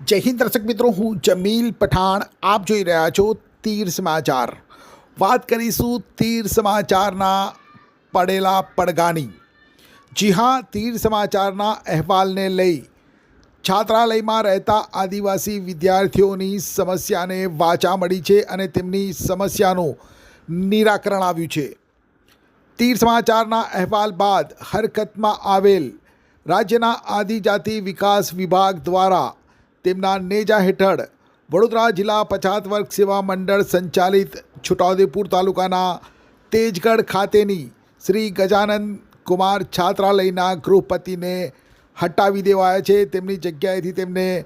જય હિન્દ દર્શક મિત્રો, હું જમીલ પઠાણ. આપ જોઈ રહ્યા છો તીર સમાચાર. વાત કરીશું તીર સમાચારના પડેલા પડગાની જી હા, તીર સમાચારના અહેવાલને લઈ છાત્રાલયમાં રહેતા આદિવાસી વિદ્યાર્થીઓની સમસ્યાને વાચા મળી છે અને તેમની સમસ્યાનું નિરાકરણ આવ્યું છે. તીર સમાચારના અહેવાલ બાદ હરકતમાં આવેલ રાજ્યના આદિજાતિ વિકાસ વિભાગ દ્વારા તેમના નેજા હેઠળ વડોદરા જિલ્લા પછાત વર્ગ સેવા મંડળ સંચાલિત છોટાઉદેપુર તાલુકાના તેજગઢ ખાતેની શ્રી ગજાનંદ કુમાર છાત્રાલયના ગૃહપતિને હટાવી દેવાયા છે. તેમની જગ્યાએથી તેમને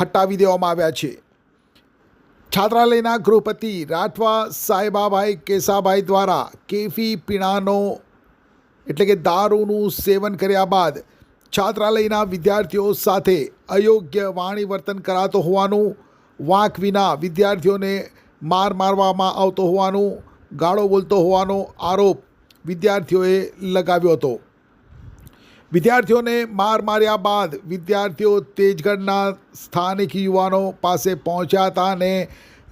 હટાવી દેવામાં આવ્યા છે. છાત્રાલયના ગૃહપતિ રાઠવા સાહેબાભાઈ કેસાભાઈ દ્વારા કેફી પીણાનો એટલે કે દારૂનું સેવન કર્યા બાદ છાત્રાલયના વિદ્યાર્થીઓ સાથે અયોગ્ય વાણી વર્તન કરાતો હોવાનું, વાંક વિના વિદ્યાર્થીઓને માર મારવામાં આવતો હોવાનું, ગાળો બોલતો હોવાનો આરોપ વિદ્યાર્થીઓએ લગાવ્યો હતો. વિદ્યાર્થીઓને માર માર્યા બાદ વિદ્યાર્થીઓ તેજગઢના સ્થાનિક યુવાનો પાસે પહોંચ્યા હતા અને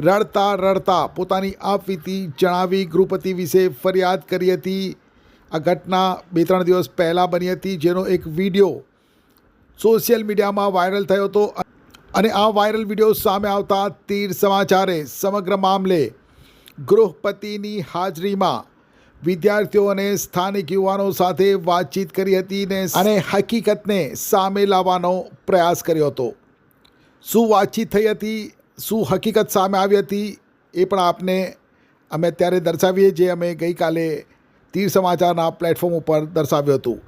રડતા રડતા પોતાની આપવીતી જણાવી ગૃહપતિ વિશે ફરિયાદ કરી હતી. આ ઘટના બે ત્રણ દિવસ પહેલાં બની હતી, જેનો એક વીડિયો સોશિયલ મીડિયામાં વાયરલ થયો હતો. અને આ વાયરલ વીડિયો સામે આવતા તીર સમાચારે સમગ્ર મામલે ગૃહપતિની હાજરીમાં વિદ્યાર્થીઓ અને સ્થાનિક યુવાનો સાથે વાતચીત કરી હતી ને અને હકીકતને સામે લાવવાનો પ્રયાસ કર્યો હતો. શું વાતચીત થઈ હતી, શું હકીકત સામે આવી હતી, એ પણ આપને અમે અત્યારે દર્શાવીએ, જે અમે ગઈકાલે તીર સમાચારના પ્લેટફોર્મ ઉપર દર્શાવ્યું હતું.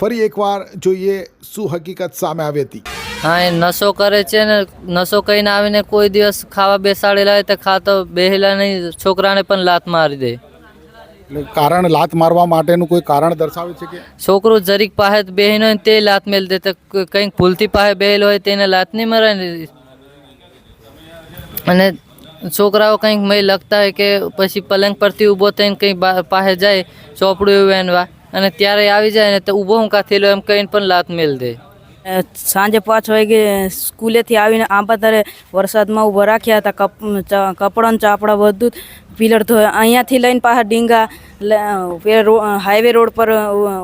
ફરી એકવાર જોઈએ શું હકીકત સામે આવી હતી. હા એ નશો કરે છે ને નશો કરીને આવીને કોઈ દિવસ ખાવા બેસાડેલા હોય તો ખાતો બેહેલા નહીં છોકરાને પણ લાત મારી દે. કારણ લાત મારવા માટેનું કોઈ કારણ દર્શાવે છે કે? છોકરો જરીક પાસે બેહીને હોય તે લાત મેલ દે. તો કંઈક ભૂલથી પાસે બેહેલો હોય તેને લાત નહીં મરાય અને છોકરાઓ કંઈક મય લગતા હોય કે પછી પલંગ પરથી ઊભો થઈને કંઈ પાસે જાય ચોપડું એવું એનવા. અને ત્યારે આવી જાય ને તો ઊભો હું કાથેલો એમ કહીને પણ લાત મેલ દે. સાંજે પાંચ વાગે સ્કૂલેથી આવીને આંબા તારે વરસાદમાં ઊભા રાખ્યા હતા કપ કપડાં ચાપડા બધું જ પિલર ધોયા. અહીંયાથી લઈને પાછા ડીંગા હાઈવે રોડ પર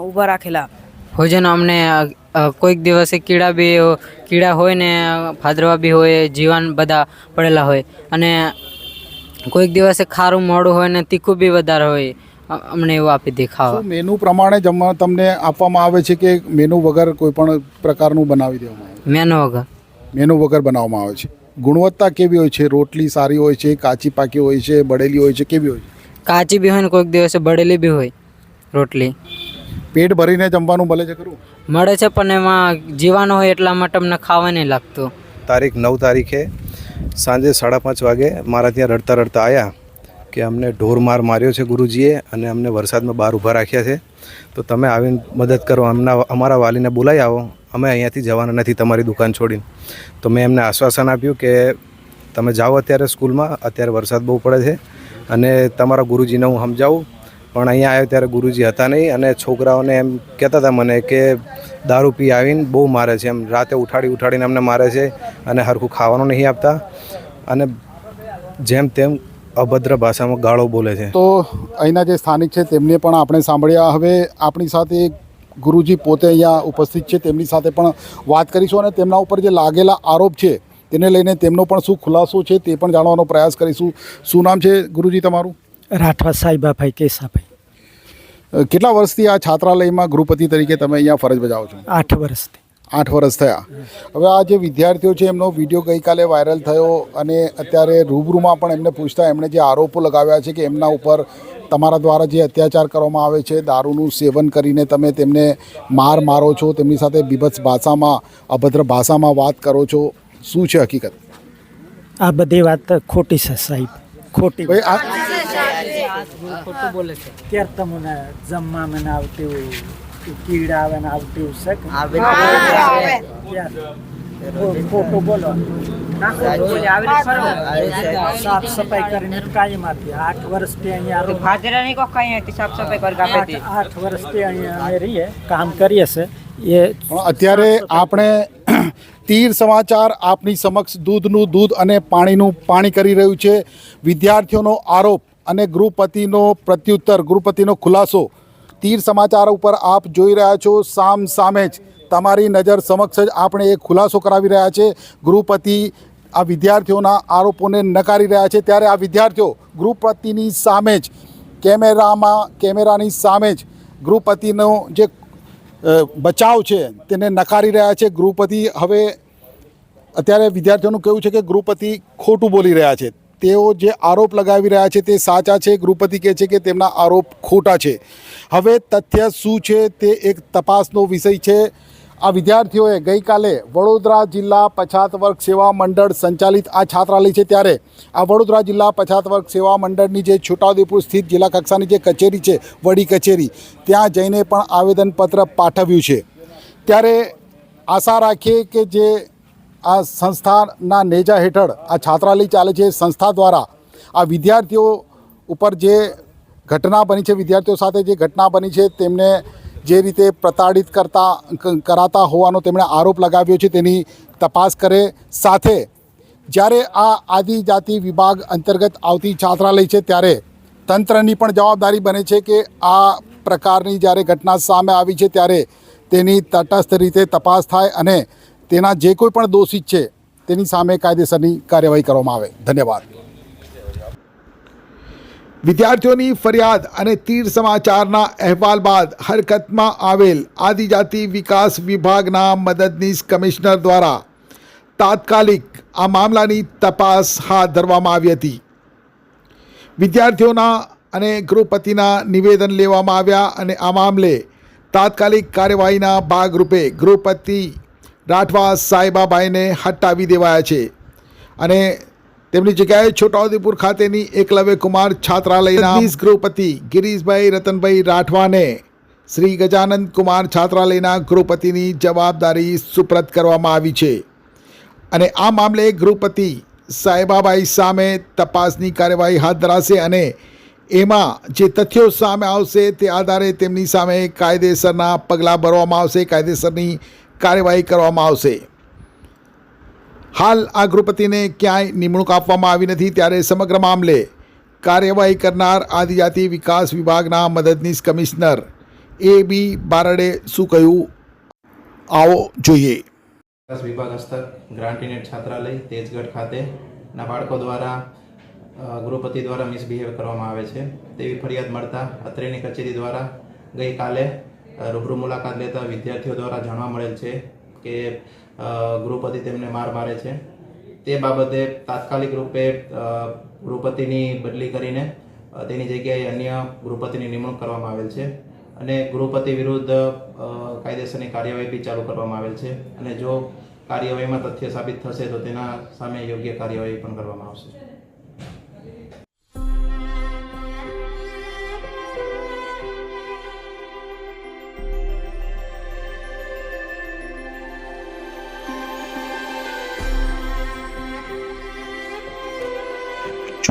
ઊભા રાખેલા. ભોજન અમને કોઈક દિવસે કીડા બી કીડા હોય ને ફાદરવા બી હોય જીવાન બધા પડેલા હોય. અને કોઈક દિવસે ખારું મોડું હોય ને તીખું બી વધારે હોય. અમને એવું આપી દે ખાવા. મેનુ પ્રમાણે જમવા તમને આપવામાં આવે છે કે મેનુ વગર કોઈ પણ પ્રકારનું બનાવી દેવામાં આવે? મેનો વગર. મેનુ વગર બનાવવામાં આવે છે. ગુણવત્તા કેવી હોય છે? રોટલી સારી હોય છે કાચી પાકી હોય છે બળેલી હોય છે કેવી હોય છે? કાચી બી હોય ને કોઈક દિવસે બળેલી બી હોય રોટલી. પેટ ભરીને જમવાનું મળે છે ખરું? મળે છે પણ એમાં જીવાનો હોય એટલા માટે અમને ખાવા નહીં લાગતું. તારીખ નવ તારીખે સાંજે સાડા પાંચ વાગે મારા ત્યાં રડતા રડતા આવ્યા કે અમને ઢોર માર માર્યો છે ગુરુજીએ અને અમને વરસાદમાં બહાર ઊભા રાખ્યા છે. તો તમે આવીને મદદ કરો અમના અમારા વાલીને બોલાવી આવો. અમે અહીંયાથી જવાના નથી તમારી દુકાન છોડીને. તો મેં એમને આશ્વાસન આપ્યું કે તમે જાઓ અત્યારે સ્કૂલમાં અત્યારે વરસાદ બહુ પડે છે અને તમારા ગુરુજીને હું સમજાવું પણ અહીંયા આવ્યો ત્યારે ગુરુજી હતા નહીં અને છોકરાઓને એમ કહેતા હતા મને કે દારૂ પી આવીને બહુ મારે છે. એમ રાતે ઉઠાડી ઉઠાડીને અમને મારે છે અને હરખું ખાવાનું નહીં આપતા. અને જેમ તેમ અભદ્ર ભાષામાં ગાળો બોલે છે. તો અહીંના જે સ્થાનિક છે તેમને પણ આપણે સાંભળ્યા. હવે આપણી સાથે ગુરુજી પોતે અહીંયા ઉપસ્થિત છે. તેમની સાથે પણ વાત કરીશું અને તેમના ઉપર જે લાગેલા આરોપ છે તેને લઈને તેમનો પણ શું ખુલાસો છે તે પણ જાણવાનો પ્રયાસ કરીશું. શું નામ છે ગુરુજી તમારું? રાઠવા સાહેબાભાઈ કેસાભાઈ. કેટલા વર્ષથી આ છાત્રાલયમાં ગૃહપતિ તરીકે તમે અહીંયા ફરજ બજાવો છો? આઠ વર્ષથી. આઠ વર્ષ થયા. હવે આ જે વિદ્યાર્થીઓ છે એમનો વીડિયો ગઈકાલે વાયરલ થયો અને અત્યારે રૂબરૂમાં પણ એમને પૂછતા એમણે જે આરોપો લગાવ્યા છે કે એમના ઉપર તમારા દ્વારા જે અત્યાચાર કરવામાં આવે છે દારૂનું સેવન કરીને તમે તેમને માર મારો છો તેમની સાથે બીભત્સ ભાષામાં અભદ્ર ભાષામાં વાત કરો છો. શું છે હકીકત? આ બધી વાત ખોટી છે સાહેબ. ખોટી ભાઈ આ ખોટું બોલે છે. ક્યારે તમને જમવા મને આવતું કીડા આવે ને હોય છે આવે. ખોટું બોલો. ના. સાફ સફાઈ કરીને કાયમ આપી આઠ વર્ષથી અહીંયા રહું. આઠ આઠ વર્ષથી અહીંયા અમે રહીએ કામ કરીએ છે એ પણ અત્યારે આપણે તીર સમાચાર આપની સમક્ષ દૂધનું દૂધ અને પાણીનું પાણી કરી રહ્યું છે. વિદ્યાર્થીઓનો આરોપ અને ગૃહપતિનો પ્રત્યુત્તર, ગૃહપતિનો ખુલાસો. તીર સમાચાર ઉપર આપ જોઈ રહ્યા છો, સામ સામે જ. તમારી નજર સમક્ષ જ આપણે એ ખુલાસો કરાવી રહ્યા છે. ગૃહપતિ આ વિદ્યાર્થીઓના આરોપોને નકારી રહ્યા છે. ત્યારે આ વિદ્યાર્થીઓ ગૃહપતિની સામે જ, કેમેરામાં, કેમેરાની સામે જ ગૃહપતિનો જે બચાવ છે તેને નકારી રહ્યા છે. ગૃહપતિ હવે અત્યારે વિદ્યાર્થીઓનું કહેવું છે કે ગૃહપતિ ખોટું બોલી રહ્યા છે. તેઓ જે આરોપ લગાવી રહ્યા છે તે સાચા છે, ગૃહપતિ કહે છે કે તેમના આરોપ ખોટા છે. હવે તથ્ય શું છે તે એક તપાસનો વિષય છે. આ વિદ્યાર્થીઓએ ગઈકાલે વડોદરા જિલ્લા પછાત વર્ગ સેવા મંડળ સંચાલિત આ છાત્રાલય છે ત્યારે આ વડોદરા જિલ્લા પછાત વર્ગ સેવા મંડળની જે છોટાઉદેપુર સ્થિત જિલ્લા કક્ષાની જે કચેરી છે, વડી કચેરી, ત્યાં જઈને પણ આવેદનપત્ર પાઠવ્યું છે. ત્યારે આશા રાખીએ કે જે આ સંસ્થાના નેજા હેઠળ આ છાત્રાલય ચાલે છે. સંસ્થા દ્વારા આ વિદ્યાર્થીઓ ઉપર જે ઘટના બની છે, વિદ્યાર્થીઓ સાથે જે ઘટના બની છે, તેમને જે રીતે પ્રતાડિત કરતા કરાતા હોવાનો તેમણે આરોપ લગાવ્યો છે, તેની તપાસ કરે. સાથે જ્યારે આ આદિજાતિ વિભાગ અંતર્ગત આવતી છાત્રાલય છે, ત્યારે તંત્રની પણ જવાબદારી બને છે કે આ પ્રકારની જ્યારે ઘટના સામે આવી છે, ત્યારે તેની તટસ્થ રીતે તપાસ થાય અને તેના જે કોઈ પણ દોષિત છે, તેની સામે કાયદેસરની કાર્યવાહી કરવામાં આવે. ધન્યવાદ. વિદ્યાર્થીઓની ફરિયાદ અને તીર સમાચારના અહેવાલ બાદ હરકતમાં આવેલ આદિજાતિ વિકાસ વિભાગના મદદનીશ કમિશનર દ્વારા તાત્કાલિક આ મામલાની તપાસ હાથ ધરવામાં આવી હતી. વિદ્યાર્થીઓના અને ગૃહપતિના નિવેદન લેવામાં આવ્યા અને આ મામલે તાત્કાલિક કાર્યવાહીના ભાગરૂપે ગૃહપતિ રાઠવા સાહેબાબાઈને હટાવી દેવાયા છે. અને તેમની જગ્યાએ છોટાઉદેપુર ખાતેની એકલવ્ય કુમાર છાત્રાલયના ગૃહપતિ ગિરીશભાઈ રતનભાઈ રાઠવાને શ્રી ગજાનંદ કુમાર છાત્રાલયના ગૃહપતિની જવાબદારી સુપ્રત કરવામાં આવી છે. અને આ મામલે ગૃહપતિ સાહેબાબાઈ સામે તપાસની કાર્યવાહી હાથ ધરાશે અને એમાં જે તથ્યો સામે આવશે તે આધારે તેમની સામે કાયદેસરના પગલાં ભરવામાં આવશે. કાયદેસરની કાર્યવાહી કરવામાં આવશે. હાલ આ ગૃહપતિને ક્યાંય નિમણૂક આપવામાં આવી નથી ત્યારે સમગ્ર મામલે કાર્યવાહી કરનાર આદિજાતિ વિકાસ વિભાગના મદદનીશ કમિશનર એ બી બારડે શું કહ્યું? આવો જોઈએ. વિભાગ હસ્તક ગ્રાન્ટીનેટ છાત્રાલય, તેજગઢ ખાતે ના બાળકો દ્વારા ગૃહપતિ દ્વારા મિસબિહેવ કરવામાં આવે છે. તેવી ફરિયાદ મળતા અત્રેની કચેરી દ્વારા ગઈકાલે રૂબરૂ મુલાકાત લેતા વિદ્યાર્થીઓ દ્વારા જાણવા મળેલ છે કે ગૃહપતિ તેમને માર મારે છે. તે બાબતે તાત્કાલિક રૂપે ગૃહપતિની બદલી કરીને તેની જગ્યાએ અન્ય ગૃહપતિની નિમણૂક કરવામાં આવેલ છે અને ગૃહપતિ વિરુદ્ધ કાયદેસરની કાર્યવાહી બી ચાલુ કરવામાં આવેલ છે અને જો કાર્યવાહીમાં તથ્ય સાબિત થશે તો તેના સામે યોગ્ય કાર્યવાહી પણ કરવામાં આવશે.